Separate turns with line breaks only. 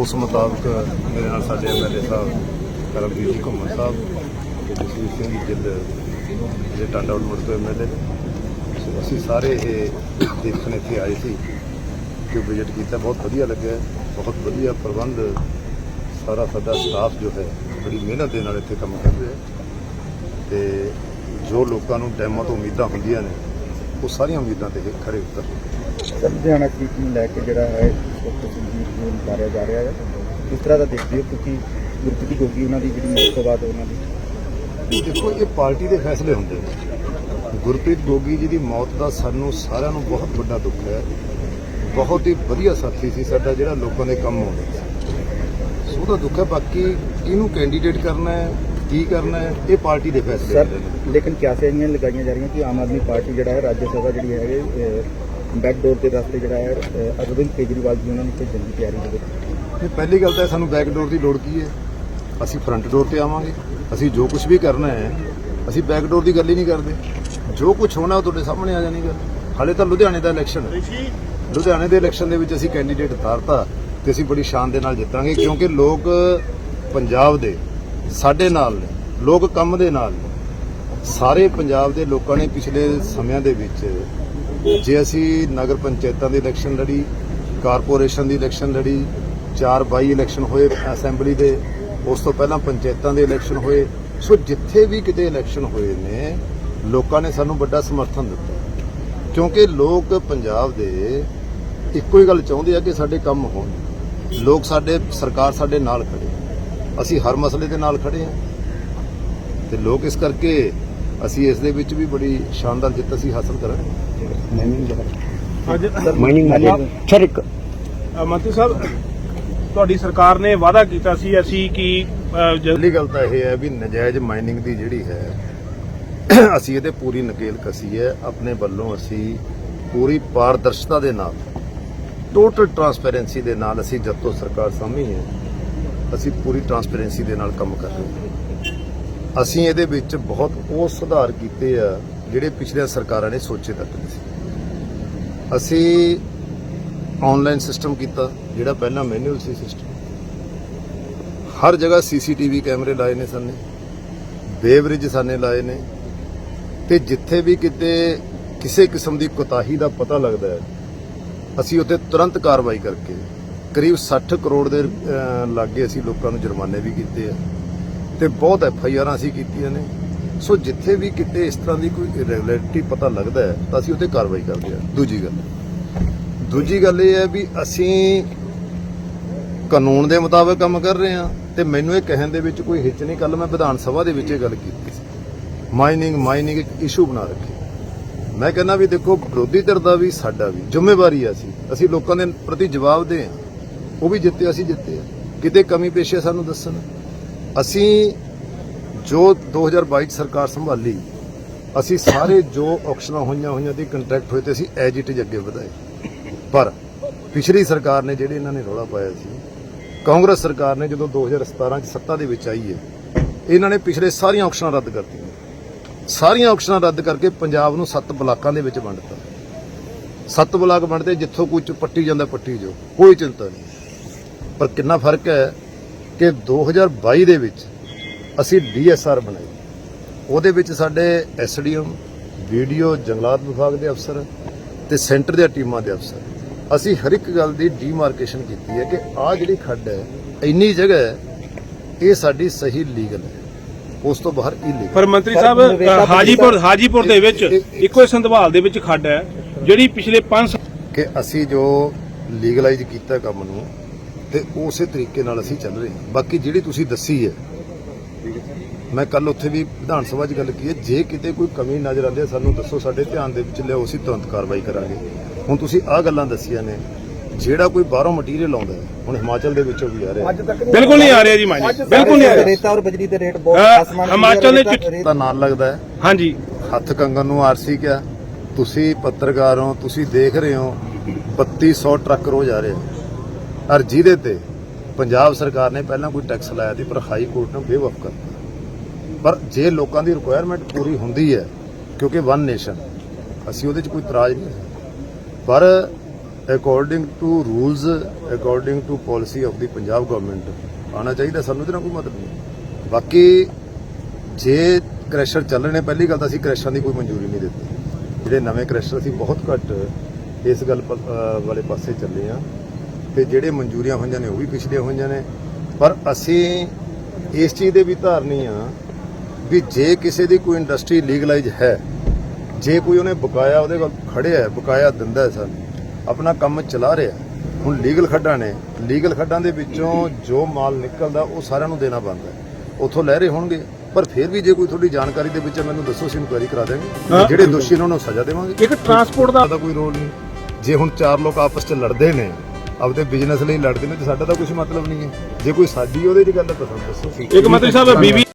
ਉਸ ਮੁਤਾਬਕ ਮੇਰੇ ਨਾਲ ਸਾਡੇ ਐਮਐਲਏ ਸਾਹਿਬ, ਕਰਮਜੀਤ ਜੀ ਘੁੰਮਣ ਸਾਹਿਬ ਤੇ ਜਸਵੀਰ ਸਿੰਘ ਜੀ ਜਿੱਦ, ਜਿਹੜੇ ਟਾਂਡਾ ਉਲਮੜ ਤੋਂ ਐਮਐਲਏ ਨੇ ਸੋ ਅਸੀਂ ਸਾਰੇ ਇਹ ਦੇਖਣ ਇੱਥੇ ਆਏ ਸੀ ਕਿ ਵਿਜ਼ਿਟ ਕੀਤਾ, ਬਹੁਤ ਵਧੀਆ ਲੱਗਿਆ, ਬਹੁਤ ਵਧੀਆ ਪ੍ਰਬੰਧ, ਸਾਰਾ ਸਾਡਾ ਸਟਾਫ ਜੋ ਹੈ, ਬੜੀ ਮਿਹਨਤ ਦੇ ਨਾਲ ਇੱਥੇ ਕੰਮ ਕਰ ਰਿਹਾ ਹੈ ਤੇ ਜੋ ਲੋਕਾਂ ਨੂੰ ਡੈਮਾਂ ਤੋਂ ਉਮੀਦਾਂ ਹੁੰਦੀਆਂ ਨੇ ਉਹ ਸਾਰੀਆਂ ਉਮੀਦਾਂ ਤੇ ਖਰੇ ਉਤਰ
ਲੁਧਿਆਣਾ ਸੀਟ ਨੂੰ ਲੈ ਕੇ ਜਿਹੜਾ ਹੈ ਇਸ ਨੂੰ ਉਤਾਰਿਆ ਜਾ ਰਿਹਾ ਹੈ। ਕਿਸ ਤਰ੍ਹਾਂ ਦਾ ਦੇਖਦੇ ਹੋ ਕਿਉਂਕਿ ਗੁਰਪ੍ਰੀਤ ਗੋਗੀ ਉਹਨਾਂ ਦੀ ਜਿਹੜੀ ਮੌਤ ਤੋਂ ਬਾਅਦ ਉਹਨਾਂ ਦੀ?
ਦੇਖੋ ਇਹ ਪਾਰਟੀ ਦੇ ਫੈਸਲੇ ਹੁੰਦੇ ਨੇ। ਗੁਰਪ੍ਰੀਤ ਗੋਗੀ ਜੀ ਦੀ ਮੌਤ ਦਾ ਸਾਨੂੰ ਸਾਰਿਆਂ ਨੂੰ ਬਹੁਤ ਵੱਡਾ ਦੁੱਖ ਹੈ। ਬਹੁਤ ਹੀ ਵਧੀਆ ਸਾਥੀ ਸੀ ਸਾਡਾ ਜਿਹੜਾ ਲੋਕਾਂ ਦੇ ਕੰਮ ਆਉਂਦਾ ਸੋ। ਉਹਦਾ ਦੁੱਖ ਹੈ ਬਾਕੀ ਇਹਨੂੰ ਕੈਂਡੀਡੇਟ ਕਰਨਾ ਹੈ ਕੀ ਕਰਨਾ ਹੈ? ਇਹ ਪਾਰਟੀ ਦੇ ਫੈਸਲੇ
ਸਰ ਲੇਕਿਨ ਕਿਆਸੀਆਂ ਲਗਾਈਆਂ ਜਾ ਰਹੀਆਂ ਕਿ ਆਮ ਆਦਮੀ ਪਾਰਟੀ ਜਿਹੜਾ ਹੈ ਰਾਜ ਸਭਾ ਜਿਹੜੀ ਹੈ ਬੈਕ ਡੋਰ ਦੇ ਰਸਤੇ ਜਿਹੜਾ ਹੈ ਅਰਵਿੰਦ ਕੇਜਰੀਵਾਲ ਜੀ ਉਹਨਾਂ ਨੂੰ ਭੇਜਣ ਦੀ ਤਿਆਰੀ ਦੇ ਵਿੱਚ
ਇਹ ਪਹਿਲੀ ਗੱਲ ਤਾਂ ਸਾਨੂੰ ਬੈਕ ਡੋਰ ਦੀ ਲੋੜ ਕੀ ਹੈ? ਅਸੀਂ ਫਰੰਟ ਡੋਰ ਤੇ ਆਵਾਂਗੇ। ਅਸੀਂ ਜੋ ਕੁਝ ਵੀ ਕਰਨਾ ਹੈ ਅਸੀਂ ਬੈਕ ਡੋਰ ਦੀ ਗੱਲ ਹੀ ਨਹੀਂ ਕਰਦੇ। ਜੋ ਕੁਝ ਹੋਣਾ ਉਹ ਤੁਹਾਡੇ ਸਾਹਮਣੇ ਆ ਜਾਣੀ ਗੱਲ। ਹਾਲੇ ਤਾਂ ਲੁਧਿਆਣੇ ਦਾ ਇਲੈਕਸ਼ਨ ਹੈ। ਲੁਧਿਆਣੇ ਦੇ ਇਲੈਕਸ਼ਨ ਦੇ ਵਿੱਚ ਅਸੀਂ ਕੈਂਡੀਡੇਟ ਉਤਾਰਤਾ ਤੇ ਅਸੀਂ ਬੜੀ ਸ਼ਾਨ ਦੇ ਨਾਲ ਜਿੱਤਾਂਗੇ ਕਿਉਂਕਿ ਲੋਕ ਪੰਜਾਬ ਦੇ ਸਾਡੇ ਨਾਲ ਨੇ, ਲੋਕ ਕੰਮ ਦੇ ਨਾਲ ਨੇ। ਸਾਰੇ ਪੰਜਾਬ ਦੇ ਲੋਕਾਂ ਨੇ ਪਿਛਲੇ ਸਮਿਆਂ ਦੇ ਵਿੱਚ, ਜੇ ਅਸੀਂ ਨਗਰ ਪੰਚਾਇਤਾਂ ਦੀ ਇਲੈਕਸ਼ਨ ਲੜੀ, ਕਾਰਪੋਰੇਸ਼ਨ ਦੀ ਇਲੈਕਸ਼ਨ ਲੜੀ, ਚਾਰ ਬਾਈ ਇਲੈਕਸ਼ਨ ਹੋਏ ਅਸੈਂਬਲੀ ਦੇ, ਉਸ ਤੋਂ ਪਹਿਲਾਂ ਪੰਚਾਇਤਾਂ ਦੇ ਇਲੈਕਸ਼ਨ ਹੋਏ, ਸੋ ਜਿੱਥੇ ਵੀ ਕਿਤੇ ਇਲੈਕਸ਼ਨ ਹੋਏ ਨੇ, ਲੋਕਾਂ ਨੇ ਸਾਨੂੰ ਵੱਡਾ ਸਮਰਥਨ ਦਿੱਤਾ। ਕਿਉਂਕਿ ਲੋਕ ਪੰਜਾਬ ਦੇ ਇੱਕੋ ਹੀ ਗੱਲ ਚਾਹੁੰਦੇ ਆ ਕਿ ਸਾਡੇ ਕੰਮ ਹੋਣ। ਲੋਕ ਸਾਡੇ, ਸਰਕਾਰ ਸਾਡੇ ਨਾਲ ਖੜੇ। ਅਸੀਂ ਹਰ ਮਸਲੇ ਦੇ ਨਾਲ ਖੜੇ ਹਾਂ। ਤੇ ਲੋਕ ਇਸ ਕਰਕੇ ਅਸੀਂ ਇਸ ਦੇ ਵਿੱਚ ਵੀ ਬੜੀ ਸ਼ਾਨਦਾਰ ਜਿੱਤ ਅਸੀਂ ਹਾਸਲ ਕਰਾਂਗੇ।
ਅੱਜ
ਮਾਈਨਿੰਗ
ਸਰ ਇੱਕ ਮੰਤਰੀ ਸਾਹਿਬ ਤੁਹਾਡੀ ਸਰਕਾਰ ਨੇ ਵਾਅਦਾ ਕੀਤਾ ਸੀ ਅਸੀਂ ਕਿ ਅ, ਜ-
ਪਹਿਲੀ ਗੱਲ ਤਾਂ ਇਹ ਹੈ ਵੀ ਨਜਾਇਜ਼ ਮਾਈਨਿੰਗ ਦੀ ਜਿਹੜੀ ਹੈ ਅਸੀਂ ਇਹਦੇ ਪੂਰੀ ਨਕੇਲ ਕਸੀ ਹੈ। ਆਪਣੇ ਵੱਲੋਂ ਅਸੀਂ ਪੂਰੀ ਪਾਰਦਰਸ਼ਤਾ ਦੇ ਨਾਲ ਟੋਟਲ ਟਰਾਂਸਪੇਰੈਂਸੀ ਦੇ ਨਾਲ ਅਸੀਂ ਜਦ ਤੋਂ ਸਰਕਾਰ ਸਾਹਮਣੇ ਹੈ ਅਸੀਂ ਪੂਰੀ ਟਰਾਂਸਪੇਰੈਂਸੀ ਦੇ ਨਾਲ ਕੰਮ ਕਰ ਰਹੇ ਹਾਂ। ਅਸੀਂ ਇਹਦੇ ਵਿੱਚ ਬਹੁਤ ਉਹ ਸੁਧਾਰ ਕੀਤੇ ਆ, ਜਿਹੜੇ ਪਿਛਲੀਆਂ ਸਰਕਾਰਾਂ ਨੇ ਸੋਚੇ ਤੱਕ ਨਹੀਂ ਸੀ। ਅਸੀਂ ਆਨਲਾਈਨ ਸਿਸਟਮ ਕੀਤਾ, ਜਿਹੜਾ ਪਹਿਲਾਂ ਮੈਨੂਅਲ ਸੀ ਸਿਸਟਮ ਹਰ ਜਗ੍ਹਾ ਸੀਸੀਟੀਵੀ ਕੈਮਰੇ ਲਾਏ ਨੇ ਸਾਨੇ ਬੇਵਰਿਜ ਸਾਨੇ ਲਾਏ ਨੇ। ਤੇ ਜਿੱਥੇ ਵੀ ਕਿਤੇ ਕਿਸੇ ਕਿਸਮ ਦੀ ਕੋਤਾਹੀ ਦਾ ਪਤਾ ਲੱਗਦਾ ਹੈ, ਅਸੀਂ ਉੱਥੇ ਤੁਰੰਤ ਕਾਰਵਾਈ ਕਰਕੇ ਕਰੀਬ 60 ਕਰੋੜ ਦੇ ਲਾਗੇ ਅਸੀਂ ਲੋਕਾਂ ਨੂੰ ਜੁਰਮਾਨੇ ਵੀ ਕੀਤੇ ਆ ਤੇ ਬਹੁਤ ਐਫ ਆਈ ਆਰਾਂ ਅਸੀਂ ਕੀਤੀਆਂ ਨੇ। ਸੋ ਜਿੱਥੇ ਵੀ ਕਿਤੇ ਇਸ ਤਰ੍ਹਾਂ ਦੀ ਕੋਈ ਇਰੈਗੂਲਰਿਟੀ ਪਤਾ ਲੱਗਦਾ ਹੈ, ਤਾਂ ਅਸੀਂ ਉੱਤੇ ਕਾਰਵਾਈ ਕਰਦੇ ਹਾਂ। ਦੂਜੀ ਗੱਲ ਦੂਜੀ ਗੱਲ ਇਹ ਹੈ ਵੀ ਅਸੀਂ ਕਾਨੂੰਨ ਦੇ ਮੁਤਾਬਕ ਕੰਮ ਕਰ ਰਹੇ ਹਾਂ ਤੇ ਮੈਨੂੰ ਇਹ ਕਹਿਣ ਦੇ ਵਿੱਚ ਕੋਈ ਹਿੱਚ ਨਹੀਂ। ਕੱਲ ਮੈਂ ਵਿਧਾਨ ਸਭਾ ਦੇ ਵਿੱਚ ਇਹ ਗੱਲ ਕੀਤੀ ਸੀ। ਮਾਈਨਿੰਗ ਮਾਈਨਿੰਗ ਇੱਕ ਇਸ਼ੂ ਬਣਾ ਰੱਖੀ। ਮੈਂ ਕਹਿੰਦਾ ਵੀ ਦੇਖੋ, ਵਿਰੋਧੀ ਧਿਰ ਦਾ ਵੀ, ਸਾਡਾ ਵੀ ਜ਼ਿੰਮੇਵਾਰੀ ਆ ਅਸੀਂ। ਅਸੀਂ ਲੋਕਾਂ ਦੇ ਪ੍ਰਤੀ ਜਵਾਬਦੇ ਹਾਂ। ਉਹ ਵੀ ਜਿੱਤੇ, ਅਸੀਂ ਜਿੱਤੇ ਆ। ਕਿਤੇ ਕਮੀ ਪੇਸ਼ੀ ਆ ਸਾਨੂੰ ਦੱਸਣ? ਅਸੀਂ ਜੋ 2022 ਚ ਸਰਕਾਰ ਸੰਭਾਲੀ, ਅਸੀਂ ਸਾਰੇ ਜੋ ਆਕਸ਼ਨਾਂ ਹੋਈਆਂ ਹੋਈਆਂ ਦੀ ਕੰਟਰੈਕਟ ਹੋਏ ਤੇ ਅਸੀਂ ਐਜਿਟ ਇਟ ਅੱਗੇ ਵਧਾਏ। ਪਰ ਪਿਛਲੀ ਸਰਕਾਰ ਨੇ ਜਿਹੜੇ ਇਹਨਾਂ ਨੇ ਰੌਲਾ ਪਾਇਆ ਸੀ, ਕਾਂਗਰਸ ਸਰਕਾਰ ਨੇ ਜਦੋਂ 2017 ਚ ਸੱਤਾ ਦੇ ਵਿੱਚ ਆਈ ਹੈ, ਇਹਨਾਂ ਨੇ ਪਿਛਲੇ ਸਾਰੀਆਂ ਆਕਸ਼ਨਾਂ ਰੱਦ ਕਰਤੀਆਂ। ਸਾਰੀਆਂ ਆਕਸ਼ਨਾਂ ਰੱਦ ਕਰਕੇ ਪੰਜਾਬ ਨੂੰ ਸੱਤ ਬਲਾਕਾਂ ਦੇ ਵਿੱਚ ਵੰਡਤਾ ਸੱਤ ਬਲਾਕ ਵੰਡਦੇ, ਜਿੱਥੋਂ ਕੋਈ ਪੱਟੀ ਜਾਂਦਾ, ਪੱਟੀ ਜੋ। ਕੋਈ ਚਿੰਤਾ ਨਹੀਂ। ਪਰ ਕਿੰਨਾ ਫ਼ਰਕ ਹੈ ਕਿ 2022 ਦੇ ਵਿੱਚ ਅਸੀਂ ਡੀਐਸਆਰ ਬਣਾਈ। ਉਹਦੇ ਵਿੱਚ ਸਾਡੇ ਐਸਡੀਐਮ ਵੀਡੀਓ ਜੰਗਲਾਤ ਵਿਭਾਗ ਦੇ ਅਫਸਰ ਤੇ ਸੈਂਟਰ ਦੀਆਂ ਟੀਮਾਂ ਦੇ ਅਫਸਰ। ਅਸੀਂ ਹਰ ਇੱਕ ਗੱਲ ਦੀ ਡੀਮਾਰਕੇਸ਼ਨ ਕੀਤੀ ਹੈ ਕਿ ਆਹ ਜਿਹੜੀ ਖੱਡ ਹੈ ਇੰਨੀ ਜਗ੍ਹਾ ਹੈ ਇਹ ਸਾਡੀ ਸਹੀ ਲੀਗਲ ਹੈ। ਉਸ ਤੋਂ ਬਾਹਰ ਇਲੀਗਲ
ਪਰ ਮੰਤਰੀ ਸਾਹਿਬ ਹਾਜੀਪੁਰ ਹਾਜੀਪੁਰ ਦੇ ਵਿੱਚ ਇੱਕੋ ਹੀ ਸੰਧਵਾਲ ਦੇ ਵਿੱਚ ਖੱਡ ਹੈ ਜਿਹੜੀ ਪਿਛਲੇ 5
ਕਿ ਅਸੀਂ ਜੋ ਲੀਗਲਾਈਜ਼ ਕੀਤਾ ਕੰਮ ਨੂੰ ਤੇ ਉਸੇ ਤਰੀਕੇ ਨਾਲ ਅਸੀਂ ਚੱਲ ਰਹੇ ਹਾਂ। ਬਾਕੀ ਜਿਹੜੀ ਤੁਸੀਂ ਦੱਸੀ ਹੈ ਮੈਂ ਕੱਲ ਉੱਥੇ ਵੀ ਵਿਧਾਨ ਸਭਾ 'ਚ ਗੱਲ ਕੀਤੀ ਹੈ ਜੇ ਕਿਤੇ ਕੋਈ ਕਮੀ ਨਜ਼ਰ ਆਉਂਦੀ ਹੈ ਸਾਨੂੰ ਦੱਸੋ ਸਾਡੇ ਧਿਆਨ ਦੇ ਵਿੱਚ ਲਿਆਓ ਅਸੀਂ ਤੁਰੰਤ ਕਾਰਵਾਈ ਕਰਾਂਗੇ। ਹੁਣ ਤੁਸੀਂ ਆਹ ਗੱਲਾਂ ਦੱਸੀਆਂ ਨੇ ਜਿਹੜਾ ਕੋਈ ਬਾਹਰੋਂ ਮਟੀਰੀਅਲ ਆਉਂਦਾ ਹੈ ਹੁਣ ਹਿਮਾਚਲ ਦੇ ਵਿੱਚੋਂ ਵੀ ਆ ਰਿਹਾ ਹੈ।
ਬਿਲਕੁਲ ਨਹੀਂ ਆ ਰਿਹਾ ਜੀ ਮਾਈਨਿੰਗ ਬਿਲਕੁਲ ਨਹੀਂ ਆ ਰਿਹਾ।
ਰੇਤਾ ਔਰ ਬਜਰੀ ਦੇ ਰੇਟ ਬਹੁਤ ਛੂਹ
ਹਿਮਾਚਲ ਦੇ
ਤਾਂ ਨਾਲ ਲੱਗਦਾ ਹੈ।
ਹਾਂਜੀ।
ਹੱਥ ਕੰਗਨ ਨੂੰ ਆਰਸੀ ਕਿਹਾ ਤੁਸੀਂ ਪੱਤਰਕਾਰ ਹੋ ਤੁਸੀਂ ਦੇਖ ਰਹੇ ਹੋ 3200 ਟਰੱਕ ਰੋਜ਼ ਆ ਰਹੇ ਔਰ ਜਿਹਦੇ ਤੇ ਪੰਜਾਬ ਸਰਕਾਰ ਨੇ ਪਹਿਲਾਂ ਕੋਈ ਟੈਕਸ ਲਾਇਆ ਸੀ, ਪਰ ਹਾਈ ਕੋਰਟ ਨੇ ਬੇਵਕਫ ਕਰਤਾ ਪਰ ਜੇ ਲੋਕਾਂ ਦੀ ਰਿਕੁਆਇਰਮੈਂਟ ਪੂਰੀ ਹੁੰਦੀ ਹੈ, ਕਿਉਂਕਿ ਵਨ ਨੇਸ਼ਨ ਅਸੀਂ ਉਹਦੇ 'ਚ ਕੋਈ ਇਤਰਾਜ਼ ਨਹੀਂ ਹੈ। ਪਰ according to rules according to policy of the Punjab government ਆਉਣਾ ਚਾਹੀਦਾ, ਸਾਨੂੰ ਤੇ ਨਾ ਕੋਈ ਮਤਲਬ ਨਹੀਂ ਬਾਕੀ ਜੇ ਕ੍ਰੈਸ਼ਰ ਚੱਲਣੇ ਪਹਿਲੀ ਗੱਲ ਤਾਂ ਅਸੀਂ ਕ੍ਰੈਸ਼ਰਾਂ ਦੀ ਕੋਈ ਮਨਜ਼ੂਰੀ ਨਹੀਂ ਦਿੱਤੀ ਜਿਹੜੇ ਨਵੇਂ ਕ੍ਰੈਸ਼ਰ ਅਸੀਂ ਬਹੁਤ ਘੱਟ ਇਸ ਗੱਲ ਵਾਲੇ ਪਾਸੇ ਚੱਲੇ ਆ ਤੇ ਜਿਹੜੇ ਮਨਜ਼ੂਰੀਆਂ ਹੋਈਆਂ ਨੇ ਉਹ ਵੀ ਪਿਛਲੀਆਂ ਹੋਈਆਂ ਨੇ। ਪਰ ਅਸੀਂ ਇਸ ਚੀਜ਼ ਦੇ ਵੀ ਧਾਰਨੀ ਆ ਵੀ ਜੇ ਕਿਸੇ ਦੀ ਕੋਈ ਇੰਡਸਟਰੀ ਲੀਗਲਾਈਜ਼ ਹੈ ਜੇ ਕੋਈ ਉਹਨੇ ਬਕਾਇਆ ਉਹਦੇ ਕੋਲ ਖੜਿਆ ਹੈ ਬਕਾਇਆ ਦਿੰਦਾ ਹੈ ਸਾਨੂੰ ਆਪਣਾ ਕੰਮ ਚਲਾ ਰਿਹਾ ਹੁਣ ਲੀਗਲ ਖੱਡਾਂ ਨੇ ਲੀਗਲ ਖੱਡਾਂ ਦੇ ਵਿੱਚੋਂ ਜੋ ਮਾਲ ਨਿਕਲਦਾ ਉਹ ਸਾਰਿਆਂ ਨੂੰ ਦੇਣਾ ਬਣਦਾ ਹੈ। ਉੱਥੋਂ ਲੈ ਰਹੇ ਹੋਣਗੇ ਪਰ ਫਿਰ ਵੀ ਜੇ ਕੋਈ ਤੁਹਾਡੀ ਜਾਣਕਾਰੀ ਦੇ ਵਿੱਚ ਮੈਨੂੰ ਦੱਸੋ ਅਸੀਂ ਇਨਕੁਆਇਰੀ ਕਰਾ। ਦੇਵਾਂਗੇ। ਜਿਹੜੇ ਦੋਸ਼ੀ ਨੇ ਉਹਨਾਂ ਨੂੰ ਸਜ਼ਾ ਦੇਵਾਂਗੇ।
ਇੱਕ ਟਰਾਂਸਪੋਰਟ ਦਾ
ਦਾ ਕੋਈ ਰੋਲ ਨਹੀਂ। ਜੇ ਹੁਣ ਚਾਰ ਲੋਕ ਆਪਸ 'ਚ ਲੜਦੇ ਨੇ ਆਪਦੇ ਬਿਜ਼ਨਸ ਲਈ ਲੜਦੇ ਨੇ ਤੇ ਸਾਡਾ ਤਾਂ ਕੁਝ ਮਤਲਬ ਨਹੀਂ ਹੈ। ਜੇ ਕੋਈ ਸਾਡੀ ਉਹਦੇ 'ਚ ਗੱਲ ਹੈ ਤਾਂ ਸਾਨੂੰ ਦੱਸੋ।
ਇੱਕ ਮੰਤਰੀ ਸਾਹਿਬ ਬੀਬੀ